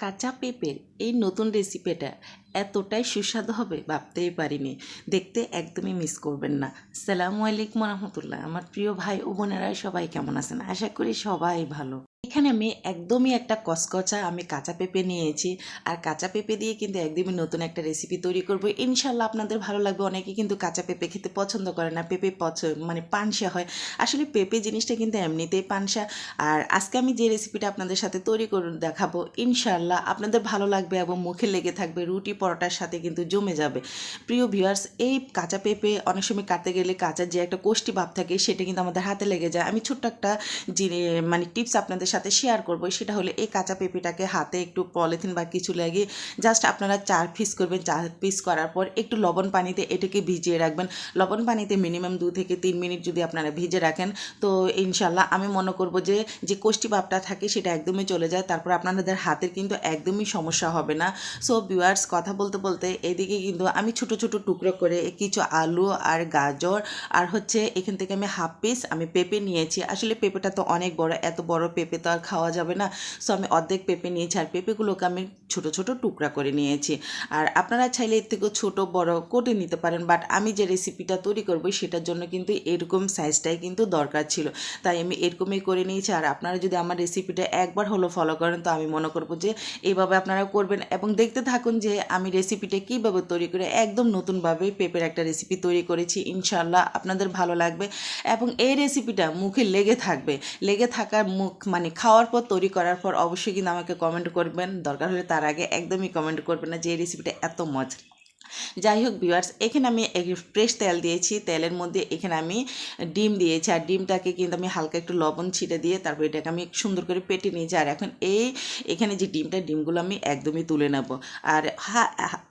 কাঁচা পেঁপের এই নতুন রেসিপিটা এতটাই সুস্বাদু হবে ভাবতেই পারিনি। দেখতে একদমই মিস করবেন না। সালামু আলাইকুম রহমতুল্লাহ। আমার প্রিয় ভাই ও বোনেরা, সবাই কেমন আছেন? আশা করি সবাই ভালো। এখানে আমি একদমই একটা কসকচা আমি কাঁচা পেঁপে নিয়েছি। আর কাঁচা পেঁপে দিয়ে কিন্তু একদমই নতুন একটা রেসিপি তৈরি করব। ইনশাল্লাহ আপনাদের ভালো লাগবে। অনেকে কিন্তু কাঁচা পেঁপে খেতে পছন্দ করে না। পেঁপে পছন্দ মানে পানসা হয়। আসলে পেঁপে জিনিসটা কিন্তু এমনিতেই পানসা। আর আজকে আমি যে রেসিপিটা আপনাদের সাথে তৈরি করে দেখাবো ইনশাল্লাহ আপনাদের ভালো লাগবে এবং মুখে লেগে থাকবে রুটি পরোটার সাথে কিন্তু জমে যাবে। প্রিয় ভিউয়ার্স এই কাঁচা পেঁপে অনেক সময় কাটতে গেলে কাঁচা যে একটা কোষ্টি ভাব থাকে, সেটা কিন্তু আমাদের হাতে লেগে যায়। আমি ছোট্ট একটা মানে টিপস আপনাদের সাথে শেয়ার করব। সেটা হলে, এই কাঁচা পেঁপেটাকে হাতে একটু পলিথিন বা কিছু লাগিয়ে জাস্ট আপনারা চার পিস করবেন। চার পিস করার পর একটু লবণ পানিতে এটাকে ভিজিয়ে রাখবেন। লবণ পানিতে মিনিমাম দু থেকে তিন মিনিট যদি আপনারা ভিজে রাখেন, তো ইনশাল্লাহ আমি মনে করব যে যে কোষ্টি ভাবটা থাকে সেটা একদমই চলে যায়। তারপর আপনাদের হাতের কিন্তু একদমই সমস্যা হবে না। সো ভিউয়ার্স কথা বলতে বলতে এদিকে কিন্তু আমি ছোট ছোট টুকরো করে কিছু আলু আর গাজর আর হচ্ছে এখান থেকে আমি হাফ পিস আমি পেঁপে নিয়েছি। আসলে পেঁপেটা তো অনেক বড়, এত বড় পেঁপে তো আর খাওয়া যাবে না। সো আমি অর্ধেক পেঁপে নিয়েছি আর পেঁপেগুলোকে আমি ছোট ছোট টুকরা করে নিয়েছি। আর আপনারা চাইলে এর থেকেও ছোট, বড় করে নিতে পারেন বাট আমি যে রেসিপিটা তৈরি করব সেটার জন্য কিন্তু এরকম সাইজটাই কিন্তু দরকার ছিল। তাই আমি এরকমই করে নিয়েছি। আর আপনারা যদি আমার রেসিপিটা একবার হলো ফলো করেন, তো আমি মনে করব যে এইভাবে আপনারা করবেন। এবং দেখতে থাকুন যে আমি রেসিপিটা কীভাবে তৈরি করে একদম নতুনভাবে পেঁপের একটা রেসিপি তৈরি করেছি ইনশাল্লাহ আপনাদের ভালো লাগবে এবং এই রেসিপিটা মুখে লেগে থাকবে। লেগে থাকার মুখ মানে খাওয়ার পর, তৈরি করার পর অবশ্যই কিন্তু আমাকে কমেন্ট করবেন। দরকার হলে তার আগে একদমই কমেন্ট করবেন না যে এই রেসিপিটা এত মজা যাই হোক ভিউয়ার্স এখানে আমি ফ্রেশ তেল দিয়েছি। তেলের মধ্যে এখানে আমি ডিম দিয়েছি। আর ডিমটাকে কিন্তু আমি হালকা একটু লবণ ছিটে দিয়ে তারপর এটাকে আমি সুন্দর করে পেটে নিয়েছি আর এখন এই এখানে যে ডিমটা, ডিমগুলো আমি একদমই তুলে নেব। আর হা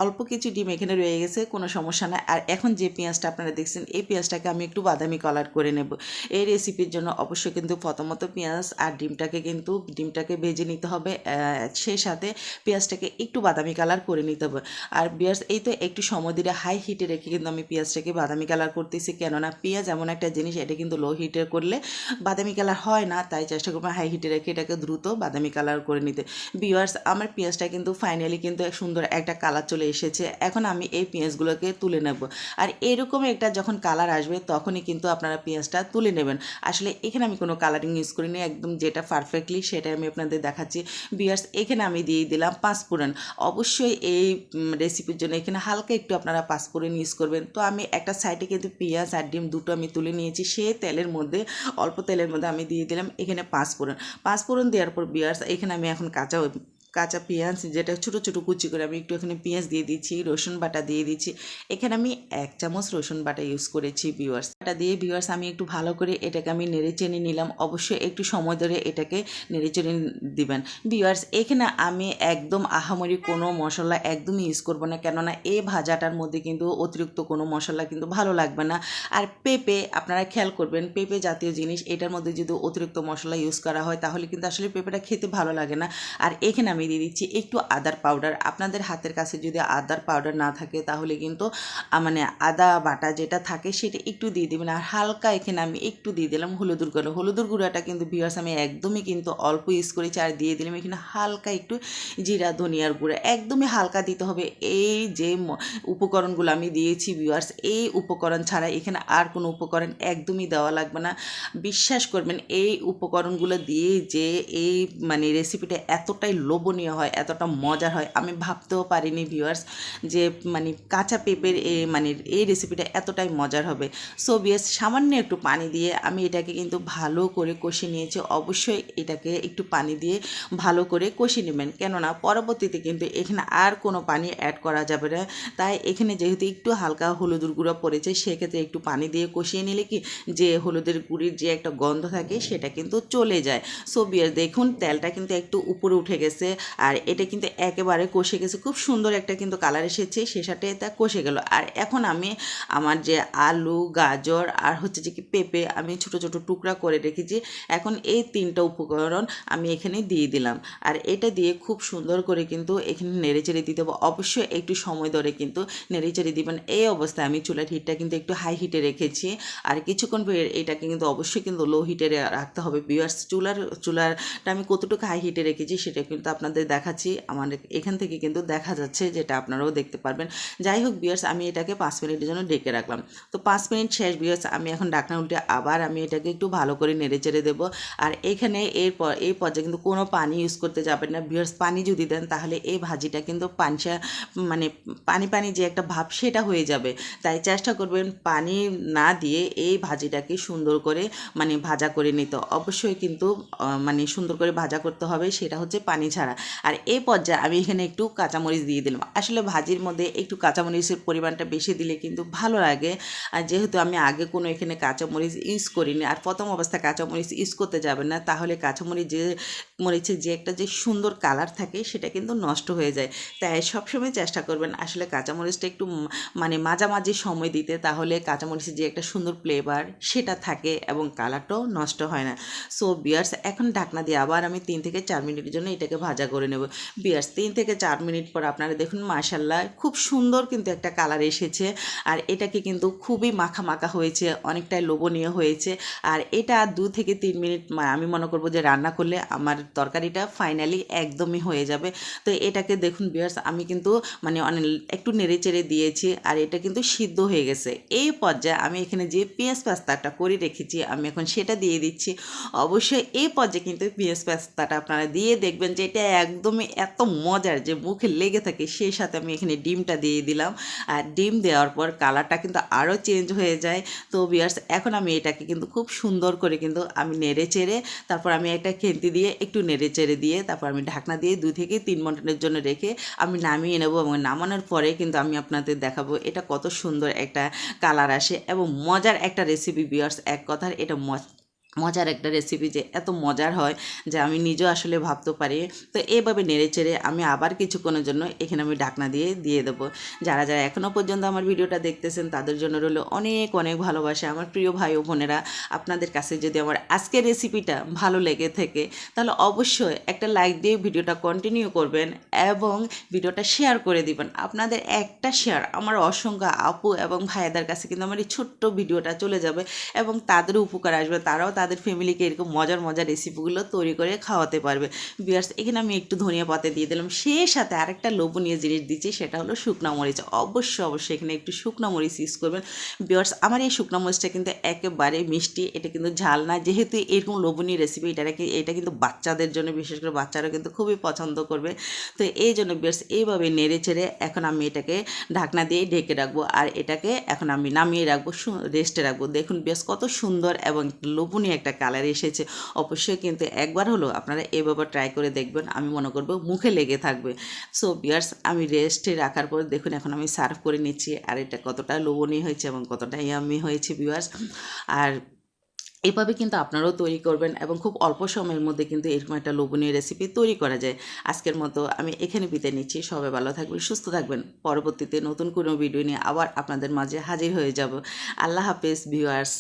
অল্প কিছু ডিম এখানে রয়ে গেছে, কোনো সমস্যা না আর এখন যে পেঁয়াজটা আপনারা দেখছেন, এই পেঁয়াজটাকে আমি একটু বাদামি কালার করে নেব। এই রেসিপির জন্য অবশ্যই কিন্তু প্রথমত পেঁয়াজ আর ডিমটাকে কিন্তু, ডিমটাকে ভেজে নিতে হবে। সেই সাথে পেঁয়াজটাকে একটু বাদামি কালার করে নিতে হবে। আর পেঁয়াজ এই তো একটু সময় দিলে হাই হিটে রেখে কিন্তু আমি পেঁয়াজটাকে বাদামি কালার করতেছি। কেননা পেঁয়াজ এমন একটা জিনিস, এটা কিন্তু লো হিটে করলে বাদামি কালার হয় না, তাই চেষ্টা করব হাই হিটে রেখে এটাকে দ্রুত বাদামি কালার করে নিতে। বিয়ার্স আমার পেঁয়াজটা কিন্তু ফাইনালি কিন্তু সুন্দর একটা কালার চলে এসেছে। এখন আমি এই পেঁয়াজগুলোকে তুলে নেব। আর এরকম একটা যখন কালার আসবে, তখনই কিন্তু আপনারা পেঁয়াজটা তুলে নেবেন। আসলে এখানে আমি কোনো কালারিং ইউজ করিনি, একদম যেটা পারফেক্টলি সেটাই আমি আপনাদের দেখাচ্ছি। বিয়ার্স এখানে আমি দিয়ে দিলাম পাঁচ পাঁচফোড়ন অবশ্যই এই রেসিপির জন্য এখানে হালকা একটু আপনারা পাঁচফোড়ন ইউজ করবেন। তো আমি একটা সাইডে কিন্তু পেঁয়াজ আর ডিম দুটো আমি তুলে নিয়েছি। সে তেলের মধ্যে, অল্প তেলের মধ্যে আমি দিয়ে দিলাম। এখানে পাঁচফোড়ন। পাঁচফোড়ন দেওয়ার পর বিয়ার্স, এখানে আমি এখন কাঁচা কাঁচা পেঁয়াজ, যেটা ছোটো ছোটো কুচি করে আমি একটু এখানে পেঁয়াজ দিয়ে দিচ্ছি, রসুন বাটা দিয়ে দিচ্ছি। এখানে আমি এক চামচ রসুন বাটা ইউজ করেছি ভিউয়ার্স বাটা দিয়ে ভিউয়ার্স আমি একটু ভালো করে এটাকে আমি নেড়ে চেনে নিলাম। অবশ্যই একটু সময় ধরে এটাকে নেড়ে চেনে দিবেন। ভিউয়ার্স এখানে আমি একদম আহামরি কোনো মশলা একদমই ইউজ করব না, কেননা এই ভাজাটার মধ্যে কিন্তু অতিরিক্ত কোনো মশলা কিন্তু ভালো লাগবে না। আর পেঁপে, আপনারা খেয়াল করবেন, পেঁপে জাতীয় জিনিস, এটার মধ্যে যদি অতিরিক্ত মশলা ইউজ করা হয়, তাহলে কিন্তু আসলে পেঁপেটা খেতে ভালো লাগে না। আর এখানে আমি দিয়ে দিচ্ছি। একটু আদার পাউডার। আপনাদের হাতের কাছে যদি আদার পাউডার না থাকে, তাহলে কিন্তু মানে আদা বাটা যেটা থাকে, সেটা একটু দিয়ে দেবেন। আর হালকা এখানে আমি একটু দিয়ে দিলাম হলুদুর গুঁড়ো। হলুদুর গুঁড়োটা কিন্তু ভিওয়ার্স আমি একদমই কিন্তু অল্প ইউজ করেছি আর দিয়ে দিলাম এখানে হালকা একটু জিরা, ধনিয়ার গুঁড়ো। একদমই হালকা দিতে হবে। এই যে উপকরণগুলো আমি দিয়েছি ভিউয়ার্স এই উপকরণ ছাড়া এখানে আর কোনো উপকরণ একদমই দেওয়া লাগবে না। বিশ্বাস করবেন, এই উপকরণগুলো দিয়ে যে, এই মানে রেসিপিটা এতটাই লোভনীয় হয়, এতটা মজার হয়। আমি ভাবতেও পারিনি ভিউয়ার্স যে মানে কাঁচা পেঁপের মানে এই রেসিপিটা এতটাই মজার হবে। সো বিয়াস সামান্য একটু পানি দিয়ে আমি এটাকে কিন্তু ভালো করে কষে নিয়েছি। অবশ্যই এটাকে একটু পানি দিয়ে ভালো করে কষে নেবেন। কেননা পরবর্তীতে কিন্তু এখানে আর কোনো পানি অ্যাড করা যাবে না। তাই এখানে যেহেতু একটু হালকা হলুদের গুঁড়ো পড়েছে, সেক্ষেত্রে একটু পানি দিয়ে কষিয়ে নিলে কি যে হলুদের গুঁড়ির যে একটা গন্ধ থাকে, সেটা কিন্তু চলে যায়। সো বিয়ার দেখুন, তেলটা কিন্তু একটু উপরে উঠে গেছে। আর এটা কিন্তু একেবারে কষে গেছে। খুব সুন্দর একটা কিন্তু কালার এসেছে, সে সাথে তা কষে গেল। আর এখন আমি আমার যে আলু, গাজর আর হচ্ছে যে কি পেঁপে আমি ছোট ছোট টুকরা করে রেখেছি, এখন এই তিনটা উপকরণ আমি এখানে দিয়ে দিলাম। আর এটা দিয়ে খুব সুন্দর করে কিন্তু এখানে নেড়ে চেড়ে দিতে হবে। অবশ্যই একটু সময় ধরে কিন্তু নেড়ে চেড়ে দিবেন। এই অবস্থায় আমি চুলার হিটটা কিন্তু একটু হাই হিটে রেখেছি। আর কিছুক্ষণ পরে এটাকে কিন্তু অবশ্যই কিন্তু লো হিটে রাখতে হবে। বিয়ার্স চুলার, চুলারটা আমি কতটুকু হাই হিটে রেখেছি সেটা কিন্তু আপনাদের আপনাদের দেখাচ্ছি। আমার এখান থেকে কিন্তু দেখা যাচ্ছে যেটা আপনারাও দেখতে পারবেন। যাই হোক বিয়ার্স আমি এটাকে পাঁচ মিনিটের জন্য ডেকে রাখলাম। তো পাঁচ মিনিট শেষ বিয়ার্স আমি এখন ডাকনা উল্টে আবার আমি এটাকে একটু ভালো করে নেড়ে চেড়ে দেবো। আর এখানে এরপর এই পর্যায়ে কিন্তু কোনো পানি ইউজ করতে যাবেন না। বিয়ার্স পানি যদি দেন, তাহলে এই ভাজিটা কিন্তু পানসা মানে পানি পানি যে একটা ভাব, সেটা হয়ে যাবে। তাই চেষ্টা করবেন পানি না দিয়ে এই ভাজিটাকে সুন্দর করে মানে ভাজা করে নিতে। অবশ্যই কিন্তু মানে সুন্দর করে ভাজা করতে হবে। সেটা হচ্ছে পানি ছাড়া। আর এই পর্যায়ে আমি এখানে একটু কাঁচামরিচ দিয়ে দিলাম। আসলে ভাজির মধ্যে একটু কাঁচামরিচের পরিমাণটা বেশি দিলে কিন্তু ভালো লাগে। আর যেহেতু আমি আগে কোনো এখানে কাঁচামরিচ ইউজ করিনি আর প্রথম অবস্থায় কাঁচামরিচ ইউজ করতে যাবেন না, তাহলে কাঁচামরিচ যে মরিচের যে একটা যে সুন্দর কালার থাকে সেটা কিন্তু নষ্ট হয়ে যায়। তাই সবসময় চেষ্টা করবেন আসলে কাঁচামরিচটা একটু মানে মাঝামাঝি সময় দিতে, তাহলে কাঁচামরিচের যে একটা সুন্দর ফ্লেভার সেটা থাকে এবং কালারটাও নষ্ট হয় না। সো বিয়ার্স এখন ঢাকনা দিয়ে আবার আমি তিন থেকে চার মিনিটের জন্য এটাকে ভাজা করে নেব। বিয়ার্স তিন থেকে চার মিনিট পর আপনারা দেখুন মাশাল্লাহ খুব সুন্দর কিন্তু একটা কালার এসেছে। আর এটাকে কিন্তু খুবই মাখা মাখা হয়েছে, অনেকটাই লোভনীয় হয়েছে। আর এটা দু থেকে তিন মিনিট আমি মনে করব যে রান্না করলে আমার তরকারিটা ফাইনালি একদমই হয়ে যাবে। তো এটাকে দেখুন বিয়ার্স আমি কিন্তু মানে অনেক, একটু নেড়ে চেড়ে দিয়েছি, আর এটা কিন্তু সিদ্ধ হয়ে গেছে। এই পর্যায়ে আমি এখানে যে পেঁয়াজ পাস্তাটা করে রেখেছি, আমি এখন সেটা দিয়ে দিচ্ছি। অবশ্যই এই পর্যায়ে কিন্তু পেঁয়াজ পাস্তাটা আপনারা দিয়ে দেখবেন যে এটা একদমই এত মজার যে মুখে লেগে থাকে, সেই সাথে আমি এখানে ডিমটা দিয়ে দিলাম। আর ডিম দেওয়ার পর কালারটা কিন্তু আরও চেঞ্জ হয়ে যায়। তো বিয়ার্স এখন আমি এটাকে কিন্তু খুব সুন্দর করে কিন্তু আমি নেড়ে চেড়ে, তারপর আমি একটা খেন্তি দিয়ে একটু নেড়ে চেড়ে দিয়ে, তারপর আমি ঢাকনা দিয়ে দুই থেকে তিন মিনিটের জন্য রেখে আমি নামিয়ে নেব এবং নামানোর পরে কিন্তু আমি আপনাদের দেখাবো এটা কত সুন্দর একটা কালার আসে এবং মজার একটা রেসিপি বিয়ার্স এক কথার এটা মজার একটা রেসিপি যে এত মজার হয় যে আমি নিজেও আসলে ভাবতে পারি। তো এইভাবে নেড়ে চেড়ে আমি আবার কিছুক্ষণের জন্য এখানে আমি ডাকনা দিয়ে দিয়ে দেবো। যারা যারা এখনও পর্যন্ত আমার ভিডিওটা দেখতেছেন, তাদের জন্য রইল অনেক অনেক ভালোবাসা। আমার প্রিয় ভাই ও বোনেরা, আপনাদের কাছে যদি আমার আজকের রেসিপিটা ভালো লেগে থাকে, তাহলে অবশ্যই একটা লাইক দিয়ে ভিডিওটা কন্টিনিউ করবেন এবং ভিডিওটা শেয়ার করে দিবেন। আপনাদের একটা শেয়ার আমার অসংখ্য আপু এবং ভাইয়াদের কাছে কিন্তু আমার এই ছোট্ট ভিডিওটা চলে যাবে এবং তাদের উপকার আসবে। তারাও তাদের ফ্যামিলিকে এরকম মজার মজার রেসিপিগুলো তৈরি করে খাওয়াতে পারবে। বিয়ার্স, এখানে আমি একটু ধনিয়া পাতা দিয়ে দিলাম। সেই সাথে আরেকটা লোভনীয় জিনিস দিচ্ছি, সেটা হলো শুকনা মরিচ। অবশ্যই অবশ্যই এখানে একটু শুকনা মরিচ ইউজ করবেন। বিয়ার্স, আমার এই শুকনা মরিচটা কিন্তু একেবারে মিষ্টি, এটা কিন্তু ঝাল না। যেহেতু এরকম লোভনীয় রেসিপি এটা এটা কিন্তু বাচ্চাদের জন্য, বিশেষ করে বাচ্চারা কিন্তু খুবই পছন্দ করবে। তো এই জন্য বিয়ার্স, এইভাবে নেড়ে চেড়ে এখন আমি এটাকে ঢাকনা দিয়ে ঢেকে রাখব। আর এটাকে এখন আমি নামিয়ে রাখব রেস্টে রাখব। দেখুন বেশ কত সুন্দর এবং লোভনীয় একটা কালার এসেছে। অবশ্যই কিন্তু একবার হলো আপনারা এভাবে ট্রাই করে দেখবেন, আমি মনে করব মুখে লেগে থাকবে। সো বিয়ার্স আমি রেস্টে রাখার পর দেখুন, এখন আমি সার্ভ করে নিচ্ছি। আর এটা কতটা লোভনীয় হয়েছে এবং কতটা ইয়ামি হয়েছে বিয়ার্স আর এভাবে কিন্তু আপনারাও তৈরি করবেন এবং খুব অল্প সময়ের মধ্যে কিন্তু এরকম একটা লোভনীয় রেসিপি তৈরি করা যায়। আজকের মতো আমি এখানে বিদায় নিচ্ছি। সবাই ভালো থাকবেন, সুস্থ থাকবেন। পরবর্তীতে নতুন কোনো ভিডিও নিয়ে আবার আপনাদের মাঝে হাজির হয়ে যাব। আল্লাহ হাফেজ ভিউয়ার্স